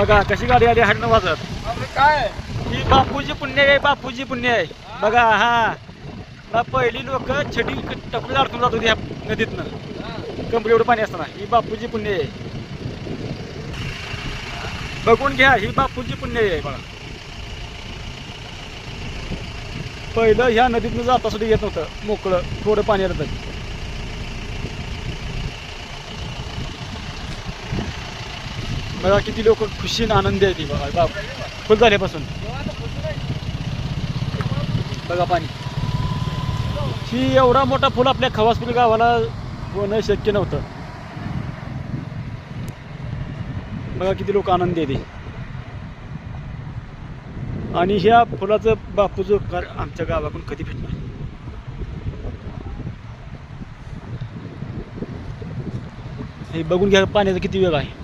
बघा कशी गाडी आली? हाडणं वाजत. काय? ही बापूजी पुण्य आहे बापूजी पुण्य आहे. बघा हा. बा पहिली लोक छडी टपली अडकून जात होती ह्या नदीतनं. कंपनी एवढं पाणी असताना. ही बापूजी पुण्य आहे. बघून घ्या ही बापूजी पुण्य आहे बघा पहिलं ह्या नदीतनं जाता सुद्धा येत नव्हतं. मोकळं थोडं पाणी आलं तरी. बघा किती लोक खुशीन आनंदी आहे ती. बघा बाप फुल झाल्यापासून. बघा पाणी. ही एवढा मोठा फुल आपल्या खवासपूर गावाला होणं शक्य नव्हतं. बघा किती लोक आनंदी आहे ते. आणि ह्या फुलाचं बापूचं उपकार आमच्या गावाकडून कधी भेटणार? हे बघून घ्या पाण्याचा किती वेग आहे.